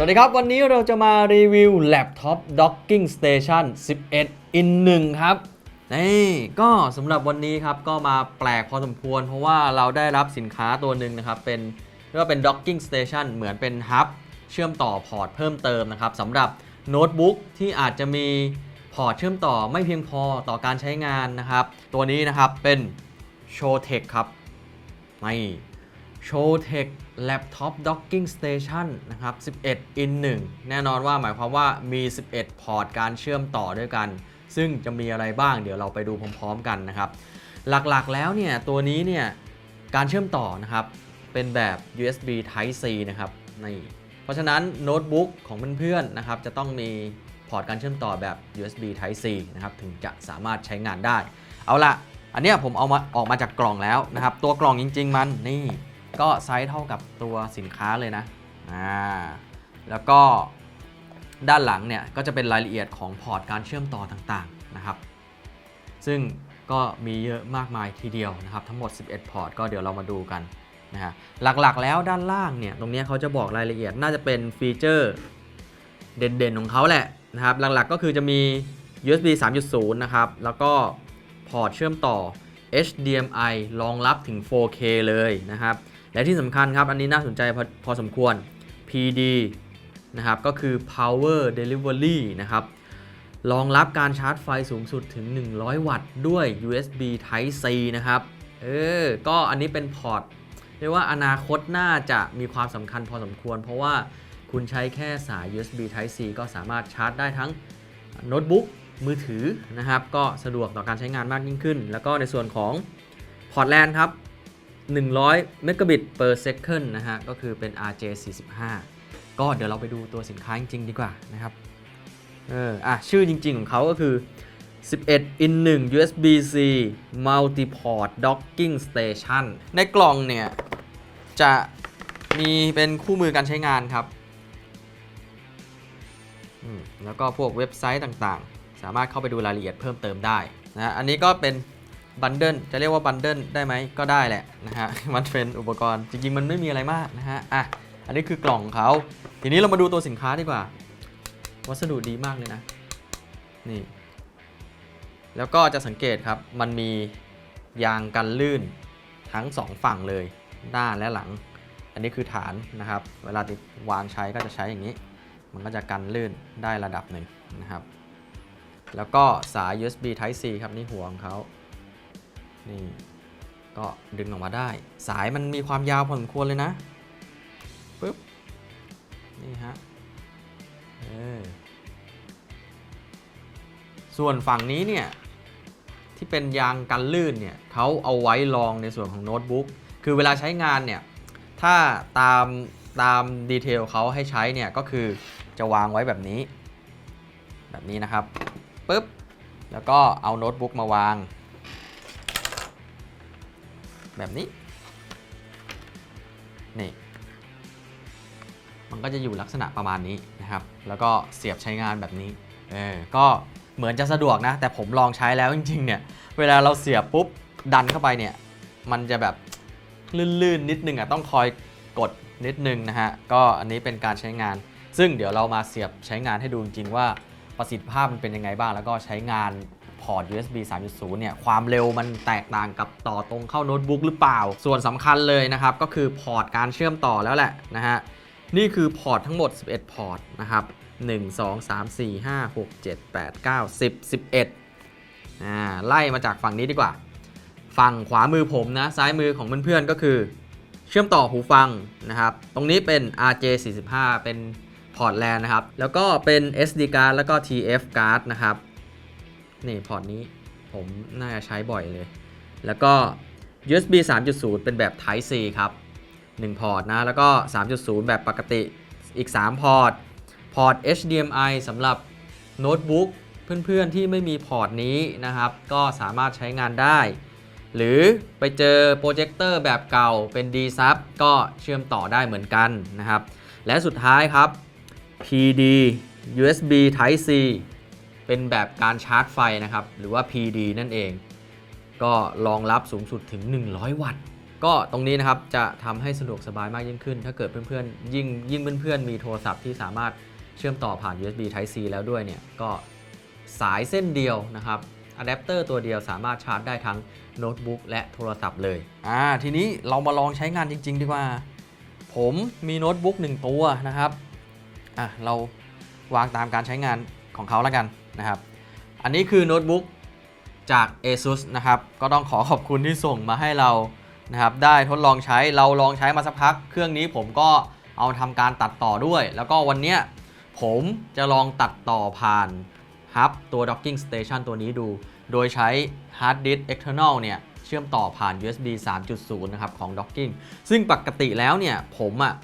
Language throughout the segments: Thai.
สวัสดีครับ วันนี้เราจะมารีวิว Laptop Docking Station 11 in 1 ครับ นี่ก็สำหรับวันนี้ครับ ก็มาแปลกพอสมควร เพราะว่าเราได้รับสินค้าตัวหนึ่งนะครับ เป็นเรียกว่าเป็น Docking Station เหมือนเป็นฮับเชื่อมต่อพอร์ตเพิ่มเติมนะครับสำหรับโน้ตบุ๊กที่อาจจะมีพอร์ตเชื่อมต่อไม่เพียงพอต่อการใช้งานนะครับ ตัวนี้นะครับเป็น Showtech ครับนี่ Showtech Laptop Docking Station นะครับ 11 in 1 แน่นอนว่าหมายความว่ามี 11 พอร์ตการเชื่อมต่อด้วยกัน ซึ่งจะมีอะไรบ้างเดี๋ยวเราไปดูพร้อมๆกันนะครับ หลักๆแล้วเนี่ย ตัวนี้เนี่ย การเชื่อมต่อนะครับ เป็นแบบ USB Type C นะครับนี่เพราะฉะนั้นโน้ตบุ๊กของเพื่อนๆนะครับ จะต้องมีพอร์ตการเชื่อมต่อแบบ USB Type C นะครับ ถึงจะสามารถใช้งานได้ เอาละอันเนี้ยผมเอามาออกมาจากกล่องแล้วนะครับ ตัวกล่องจริง ๆ มันนี่ ก็ไซส์เท่ากับตัวสินค้าเลยนะอ่าแล้วก็ด้านหลังเนี่ยก็จะเป็นรายละเอียดของพอร์ตการเชื่อมต่อต่างๆนะครับ ซึ่งก็มีเยอะมากมายทีเดียวนะครับ ทั้งหมด 11 พอร์ตก็เดี๋ยวเรามาดูกันนะฮะหลักๆแล้วด้านล่างเนี่ยตรงนี้เขาจะบอกรายละเอียดน่าจะเป็นฟีเจอร์เด่นๆของเขาแหละนะครับ หลักๆก็คือจะมี USB 3.0 นะครับ แล้วก็พอร์ตเชื่อมต่อ HDMI รองรับถึง 4K เลยนะครับ และที่สำคัญครับ อันนี้น่าสนใจพอพอสมควร PD นะครับ ก็คือ Power Delivery นะครับ รองรับการชาร์จไฟสูงสุดถึง 100 วัตต์ด้วย USB Type C นะครับ เออ ก็อันนี้เป็นพอร์ตเรียกว่าอนาคตน่าจะมีความสำคัญพอสมควร เพราะว่าคุณใช้แค่สาย USB Type C ก็สามารถชาร์จได้ทั้งโน้ตบุ๊กมือถือนะครับ ก็สะดวกต่อการใช้งานมากยิ่งขึ้น แล้วก็ในส่วนของพอร์ตแลนครับ 100 เมกะบิต per second นะฮะ ก็คือเป็น RJ45 ก็เดี๋ยวเราไปดูตัวสินค้าจริงๆดีกว่านะครับ เออ อะ ชื่อจริงๆของเขาก็คือ 11 in 1 USB-C Multi-port Docking Station ในกล่องเนี่ย จะมีเป็นคู่มือการใช้งานครับ แล้วก็พวกเว็บไซต์ต่างๆ สามารถเข้าไปดูรายละเอียดเพิ่มเติมได้นะ อันนี้ก็เป็น บันเดิลจะเรียกว่าบันเดิลได้ไหมก็ได้แหละนะฮะ มันเป็นอุปกรณ์จริงๆ มันไม่มีอะไรมากนะฮะ อะ อันนี้คือกล่องเขา ทีนี้เรามาดูตัวสินค้าดีกว่า วัสดุดีมากเลยนะ นี่ แล้วก็จะสังเกตครับ มันมียางกันลื่นทั้งสองฝั่งเลย หน้าและหลัง อันนี้คือฐานนะครับ เวลาติดวางใช้ก็จะใช้อย่างนี้ มันก็จะกันลื่นได้ระดับหนึ่งนะครับ แล้วก็สาย USB Type C ครับนี่หัวของเขา นี่ ก็ดึงออกมาได้ สายมันมีความยาวพอสมควรเลยนะปึ๊บนี่ฮะเออส่วนฝั่งนี้เนี่ยที่เป็นยางกันลื่นเนี่ยเขาเอาไว้รองในส่วนของโน้ตบุ๊กคือเวลาใช้งานเนี่ยถ้าตามตามดีเทลเขาให้ใช้เนี่ยก็คือจะวางไว้แบบนี้ แบบนี้นะครับปุ๊บแล้วก็เอาโน้ตบุ๊กมาวาง แบบนี้ นี่ มันก็จะอยู่ลักษณะประมาณนี้นะครับ แล้วก็เสียบใช้งานแบบนี้ เออ ก็เหมือนจะสะดวกนะ แต่ผมลองใช้แล้วจริงๆ เนี่ย เวลาเราเสียบปุ๊บ ดันเข้าไปเนี่ย มันจะแบบลื่นๆ นิดนึงอะ ต้องคอยกดนิดนึงนะฮะ ก็อันนี้เป็นการใช้งาน ซึ่งเดี๋ยวเรามาเสียบใช้งานให้ดูจริงๆว่าประสิทธิภาพมันเป็นยังไงบ้าง แล้วก็ใช้งาน พอร์ต USB 3.0 เนี่ย ความเร็วมันแตกต่างกับต่อตรงเข้าโน้ตบุ๊กหรือเปล่า ส่วนสำคัญเลยนะครับ ก็คือพอร์ตการเชื่อมต่อแล้วแหละนะฮะ นี่คือพอร์ตทั้งหมด 11 พอร์ตนะครับ 1 2 3 4 5 6 7 8 9 10 11อ่าไล่มาจากฝั่งนี้ดีกว่า ฝั่งขวามือผมนะ ซ้ายมือของเพื่อนๆก็คือ เชื่อมต่อหูฟังนะครับ ตรงนี้เป็น RJ45 เป็นพอร์ตแลนนะครับ แล้วก็เป็น SD card แล้วก็ TF card นะครับ นี่พอร์ตนี้ผมน่าจะใช้บ่อยเลย แล้วก็ USB 3.0 เป็นแบบ Type C ครับ 1 พอร์ตนะ แล้วก็ 3.0 แบบปกติอีก 3 พอร์ต พอร์ต HDMI สำหรับโน้ตบุ๊กเพื่อนๆ ที่ไม่มีพอร์ตนี้นะครับ ก็สามารถใช้งานได้ หรือไปเจอโปรเจคเตอร์แบบเก่าเป็น D sub ก็เชื่อมต่อได้เหมือนกันนะครับ และสุดท้ายครับ PD USB Type C เป็นแบบการชาร์จไฟนะครับ หรือว่า PD นั่นเอง ก็รองรับสูงสุดถึง 100 วัตต์ ก็ตรงนี้นะครับจะทำให้สะดวกสบายมากยิ่งขึ้น ถ้าเกิดเพื่อนๆ ยิ่งยิ่งเพื่อนๆ มีโทรศัพท์ที่สามารถเชื่อมต่อผ่าน USB Type C แล้วด้วยเนี่ย ก็สายเส้นเดียวนะครับอะแดปเตอร์ตัวเดียวสามารถชาร์จได้ทั้งโน้ตบุ๊กและโทรศัพท์เลย อ่า ทีนี้เรามาลองใช้งานจริง ๆ ดีกว่า ผมมีโน้ตบุ๊กหนึ่งตัวนะครับ อะ เราวางตามการใช้งานของเขาแล้วกัน นะครับ อันนี้คือโน้ตบุ๊กจาก ASUS นะครับ ก็ต้องขอขอบคุณที่ส่งมาให้เรานะครับ ได้ทดลองใช้ เราลองใช้มาสักพัก เครื่องนี้ผมก็เอาทำการตัดต่อด้วย แล้วก็วันเนี้ยผมจะลองตัดต่อผ่านฮับตัว Docking Station ตัวนี้ดู โดยใช้ Hard Disk External เนี่ยเชื่อมต่อผ่าน USB 3.0 นะครับของ Docking ซึ่งปกติแล้วเนี่ยผมอะ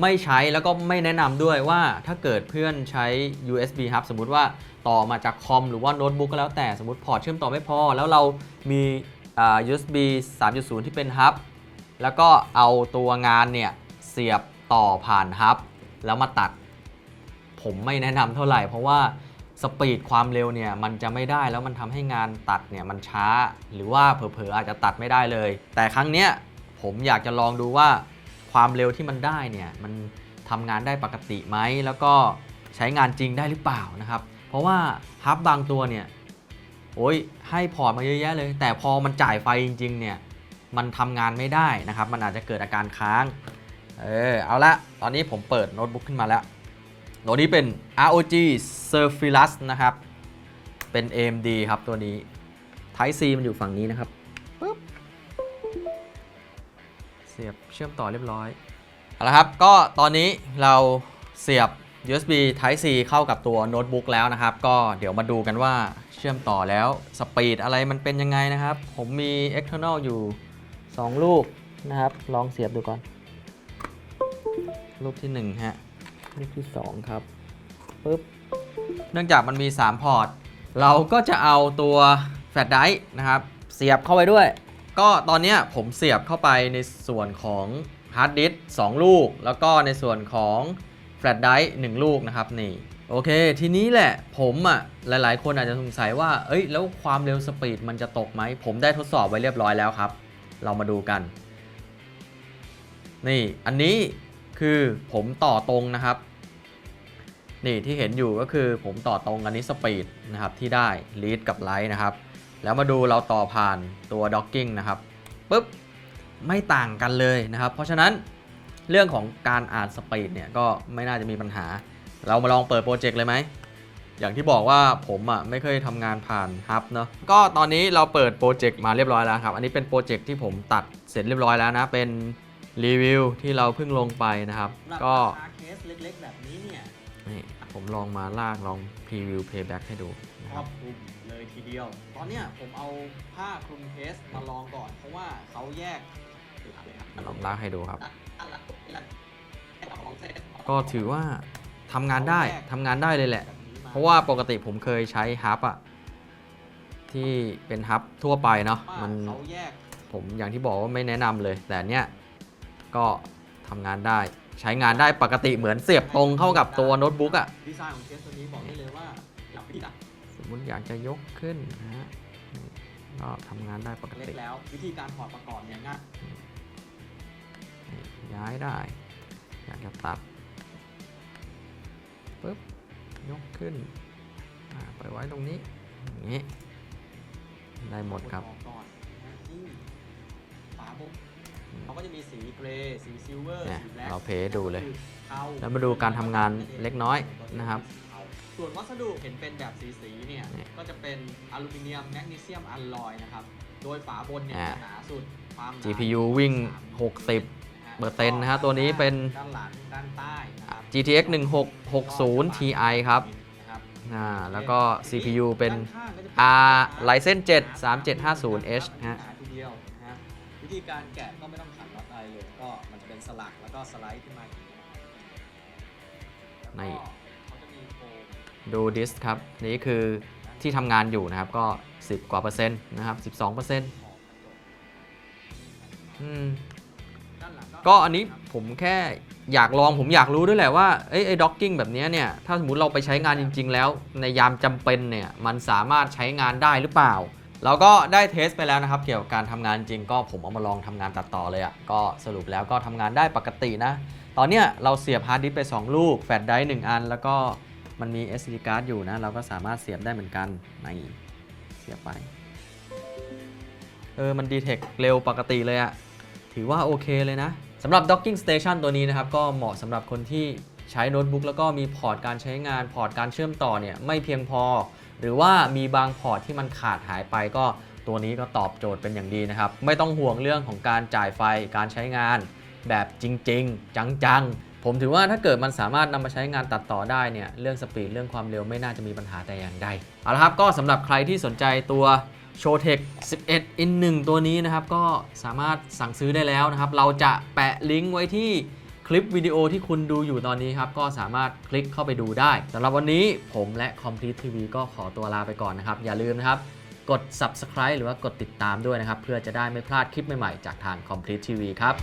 ไม่ใช้แล้วก็ไม่แนะนำด้วยว่าถ้าเกิดเพื่อนใช้ USB hub สมมุติว่า ต่อมาจากคอมหรือว่าโน้ตบุ๊กก็แล้วแต่สมมติพอร์ตเชื่อมต่อไม่พอ แล้วเรามีอ่า USB 3.0 ที่เป็นฮับแล้วก็เอาตัวงานเนี่ยเสียบต่อผ่านฮับแล้วมาตัด ผมไม่แนะนำเท่าไหร่ เพราะว่าสปีดความเร็วเนี่ยมันจะไม่ได้แล้วมันทำให้งานตัดเนี่ยมันช้า หรือว่าเผลอๆอาจจะตัดไม่ได้เลย แต่ครั้งเนี้ยผมอยากจะลองดูว่าความเร็วที่มันได้เนี่ยมันทำงานได้ปกติไหมแล้วก็ใช้งานจริงได้หรือเปล่านะครับ เพราะว่าฮับบางตัวเนี่ยโอ้ยให้พอร์ตมาเยอะแยะเลย แต่พอมันจ่ายไฟจริง ๆ เนี่ย มันทำงานไม่ได้นะครับ มันอาจจะเกิดอาการค้าง เออ เอาละ ตอนนี้ผมเปิดโน้ตบุ๊กขึ้นมาแล้วตัวนี้เป็น ROG Zephyrus นะครับ เป็น AMD ครับตัวนี้ Type C มันอยู่ฝั่งนี้นะครับปึ๊บเสียบเชื่อมต่อเรียบร้อย เอาละครับ ก็ตอนนี้เราเสียบ USB Type C เข้ากับตัวโน้ตบุ๊กแล้วนะครับ ก็เดี๋ยวมาดูกันว่าเชื่อมต่อแล้วสปีดอะไรมันเป็นยังไงนะครับ ผมมี external อยู่ 2 ลูกนะครับ ลองเสียบดูก่อน ลูกที่ 1 ฮะ ลูกที่ 2 ครับปึ๊บเนื่องจากมันมี 3 พอร์ต เราก็จะเอาตัวแฟลชไดร์นะครับ เสียบเข้าไปด้วย ก็ตอนนี้ผมเสียบเข้าไปในส่วนของฮาร์ดดิสก์2ลูก แล้วก็ในส่วนของ แฟลชไดร์1ลูกนะครับนี่โอเค ทีนี้แหละผมอะหลายๆ คนอาจจะสงสัยว่า เอ้ย แล้วความเร็วสปีดมันจะตกไหม ผมได้ทดสอบไว้เรียบร้อยแล้วครับ เรามาดูกัน นี่อันนี้คือผมต่อตรงนะครับ นี่ที่เห็นอยู่ก็คือผมต่อตรงอันนี้สปีดนะครับที่ได้ read กับ write นะครับ แล้วมาดูเราต่อผ่านตัว docking นะครับปุ๊บไม่ต่างกันเลยนะครับ เพราะฉะนั้น เรื่องของการอ่านสปีดเนี่ยก็ไม่น่าจะมีปัญหา เรามาลองเปิดโปรเจกต์เลยไหม อย่างที่บอกว่าผมอะไม่เคยทำงานผ่านฮับเนาะ ก็ตอนนี้เราเปิดโปรเจกต์มาเรียบร้อยแล้วครับ อันนี้เป็นโปรเจกต์ที่ผมตัดเสร็จเรียบร้อยแล้วนะ เป็นรีวิวที่เราเพิ่งลงไปนะครับ ก็เคสเล็กๆ แบบนี้เนี่ยนี่ผมลองมาลากลองพรีวิวเพย์แบ็กให้ดูนะคครรัอบบคลุมเลยทีเดียว ตอนเนี้ยผมเอาผ้าคลุมเคสมาลองก่อน เพราะว่าเขาแยกลองลากให้ดูครับ ก็ถือว่าทำงานได้ทำงานได้เลยแหละแบบนี้มเพราะว่าปกติผมเคยใช้ฮับอะที่เป็นฮับทั่วไปเนาะว่ามันเขาแยกผมอย่างที่บอกว่าไม่แนะนำเลย แต่เนี้ยก็ทำงานได้ใช้งานได้ปกติเหมือนเสียบตรงเข้ากับตัวโน้ตบุ๊กอะดีไซน์ของเคสตัวนี้บอกได้เลยว่าหลับพี่ดักสมมติอยากจะยกขึ้นนะฮะนี่ก็ทำงานได้ปกเล็ติกแล้ว วิธีการถอดประกอบเนี่ยง่ายนี่ ย้ายได้ อยากจะตัดปุ๊บยกขึ้นอ่าไปไว้ตรงนี้อย่างนี้ ได้หมดครับออกก่อนนะนี่ฝาบุ๊กเขาก็จะมีสีเกรย์สีซิลเวอร์เนี่ยสีแบล็คเราเพย์ให้ดูเลยเทาแล้วมาดูการทำงานเล็กน้อยนะครับ ส่วนวัสดุเห็นเป็นแบบสีๆเนี่ยนี่ก็จะเป็นอลูมิเนียมแมกนีเซียมอลลอยนะครับ โดยฝาบนเนี่ยอ่าหนาสุด ความหนา GPU วิ่ง 60 เปอร์เซ็นต์นะฮะตัวนี้เป็น ด้านหลังด้านใต้นะครับ GTX 1660 Ti ครับนะครับอ่าแล้วก็ CPU เป็น ด้าข้างก็จะ R Ryzen 7 3750H ฮะ ทีเดียวนะฮะวิธีการแกะก็ไม่ต้องขันน็อตอะไรเลยก็มันจะเป็นสลักแล้วก็สไลด์ขึ้นมาอย่างนี้นะครับนี่แล้วก็เขาจะมีโฟมดูดิสครับ นี่คือที่ทำงานอยู่นะครับ ก็ 10 กว่าเปอร์เซ็นต์นะครับ 12เปอร์เซ็นต์ขอบกระจกอืมด้านหลัง ก็อันนี้ผมแค่อยากลองผมอยากรู้ด้วยแหละว่าไอ้ด็อกกิ้งแบบนี้เนี่ยถ้าสมมติเราไปใช้งานจริง ๆ แล้ว ในยามจำเป็นเนี่ยมันสามารถใช้งานได้หรือเปล่า เราก็ได้เทสไปแล้วนะครับ เกี่ยวกับการทำงานจริงก็ผมเอามาลองทำงานตัดต่อเลยอะ่ะก็สรุปแล้วก็ทำงานได้ปกตินะ ตอนเนี้ยเราเสียบฮาร์ดดิสก์ไป 2 ลูกแฟลชไดร์1อัน แล้วก็มันมี SD card อยู่นะ เราก็สามารถเสียบได้เหมือนกันในเสียบไปเออมันดีเทคเร็วปกติเลยอะถือว่าโอเคเลยนะ สำหรับ Docking Station ตัวนี้นะครับก็เหมาะสำหรับคนที่ใช้โน้ตบุ๊กแล้วก็มีพอร์ตการใช้งานพอร์ตการเชื่อมต่อเนี่ยไม่เพียงพอ หรือว่ามีบางพอร์ตที่มันขาดหายไปก็ตัวนี้ก็ตอบโจทย์เป็นอย่างดีนะครับ ไม่ต้องห่วงเรื่องของการจ่ายไฟการใช้งาน แบบจริง ๆ จังๆ ผมถือว่าถ้าเกิดมันสามารถนำมาใช้งานตัดต่อได้เนี่ยเรื่องสปีดเรื่องความเร็วไม่น่าจะมีปัญหาแต่อย่างใดเอาละครับก็สำหรับใครที่สนใจตัว โชเทค11 in 1 ตัวนี้นะครับ ก็สามารถสั่งซื้อได้แล้วนะครับ เราจะแปะลิงก์ไว้ที่คลิปวิดีโอที่คุณดูอยู่ตอนนี้ครับ ก็สามารถคลิกเข้าไปดูได้สำหรับวันนี้ผมและ Complete TV ก็ขอตัวลาไปก่อนนะครับ อย่าลืมนะครับ กด subscribe หรือว่ากดติดตามด้วยนะครับ เพื่อจะได้ไม่พลาดคลิปใหม่ๆ จากทาง Complete TV ครับ